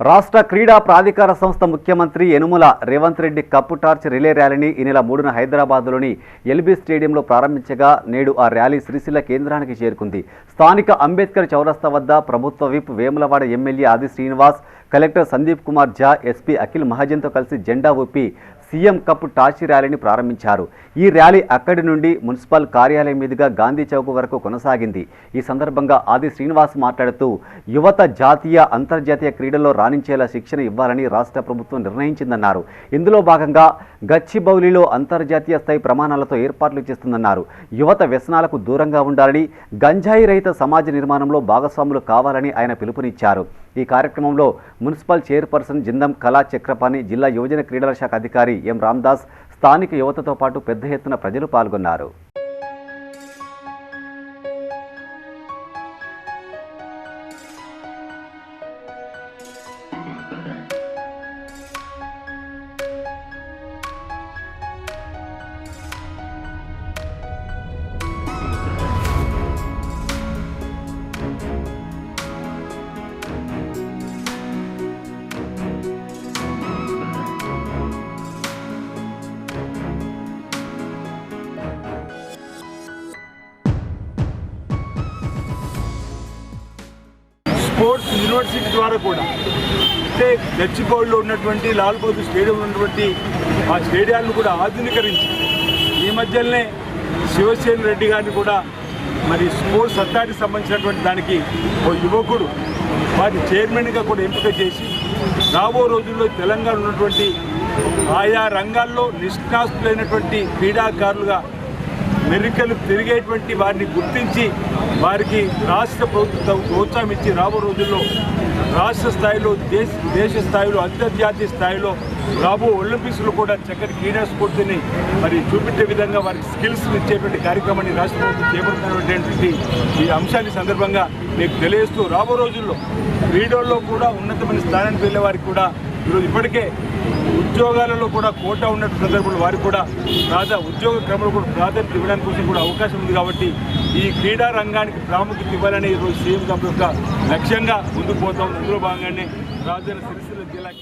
రాష్ట్ర క్రీడా ప్రాధికార సంస్థ ముఖ్యమంత్రి Anumula Revanth Reddy cup torch relay ర్యాలీని ఈ నెల మూడున హైదరాబాద్లోని ఎల్బీ స్టేడియంలో ప్రారంభించగా నేడు ఆ ర్యాలీ సిరిసిల్ల కేంద్రానికి చేరుకుంది. స్థానిక అంబేద్కర్ చౌరస్తా వద్ద ప్రభుత్వ whip Vemulawada MLA Adi Srinivas collector Sandeep Kumar Jha SP Akhil మహాజన్తో కలిసి జెండా ఊపి సీఎం కప్ టార్చ్ ర్యాలీని ప్రారంభించారు. ఈ ర్యాలీ అక్కడి నుండి మున్సిపల్ కార్యాలయం మీదుగా గాంధీ చౌక్ వరకు కొనసాగింది. ఈ సందర్భంగా ఆది శ్రీనివాస్ మాట్లాడుతూ యువత జాతీయ అంతర్జాతీయ క్రీడల్లో రాణించేలా శిక్షణ ఇవ్వాలని రాష్ట్ర ప్రభుత్వం నిర్ణయించిందన్నారు. ఇందులో భాగంగా గచ్చిబౌలిలో అంతర్జాతీయ స్థాయి ప్రమాణాలతో ఏర్పాట్లు చేస్తుందన్నారు. యువత వ్యసనాలకు దూరంగా ఉండాలని గంజాయి రహిత సమాజ నిర్మాణంలో భాగస్వాములు కావాలని ఆయన పిలుపునిచ్చారు. ఈ కార్యక్రమంలో మున్సిపల్ చైర్పర్సన్ జిందం కళా చక్రపాణి జిల్లా యువజన క్రీడల శాఖ అధికారి ఎం రామ్దాస్ స్థానిక యువతతో పాటు పెద్ద ఎత్తున ప్రజలు పాల్గొన్నారు. స్పోర్ట్స్ యూనివర్సిటీ ద్వారా కూడా. అంటే గచ్చిబౌలిలో ఉన్నటువంటి లాల్ బహదూర్ స్టేడియం ఉన్నటువంటి ఆ స్టేడియాలను కూడా ఆధునీకరించి ఈ మధ్యనే శివసేన రెడ్డి గారిని కూడా మరి స్పోర్ట్స్ అథారిటీకి సంబంధించినటువంటి దానికి ఓ యువకుడు వారి చైర్మన్గా కూడా ఎంపిక చేసి రాబో రోజుల్లో తెలంగాణ ఉన్నటువంటి ఆయా రంగాల్లో నిష్ణాస్తులైనటువంటి క్రీడాకారులుగా మెరికలు తిరిగేటువంటి వారిని గుర్తించి వారికి రాష్ట్ర ప్రభుత్వం ప్రోత్సాహం ఇచ్చి రాబో రోజుల్లో రాష్ట్ర స్థాయిలో దేశ దేశ స్థాయిలో అంతర్జాతీయ స్థాయిలో రాబో ఒలింపిక్స్లో కూడా చక్కటి క్రీడా స్ఫూర్తిని మరి చూపించే విధంగా వారికి స్కిల్స్ ఇచ్చేటువంటి కార్యక్రమాన్ని రాష్ట్ర ప్రభుత్వం చేపడుతున్నటువంటి ఈ అంశాన్ని సందర్భంగా మీకు తెలియజేస్తూ రాబో రోజుల్లో క్రీడల్లో కూడా ఉన్నతమైన స్థానానికి వెళ్ళే వారికి కూడా ఈరోజు ఇప్పటికే ఉద్యోగాలలో కూడా కోటా ఉన్నట్టు సందర్భంలో వారికి కూడా ప్రాధా ఉద్యోగ క్రమంలో కూడా ప్రాధాన్యత ఇవ్వడానికి కోసం కూడా అవకాశం ఉంది కాబట్టి ఈ క్రీడా రంగానికి ప్రాముఖ్యత ఇవ్వాలనే ఈరోజు సీఎం కప్ యొక్క లక్ష్యంగా ముందుకు పోతాం ఇందులో భాగంగానే రాజధాని సిరిసిల్ల జిల్లాకి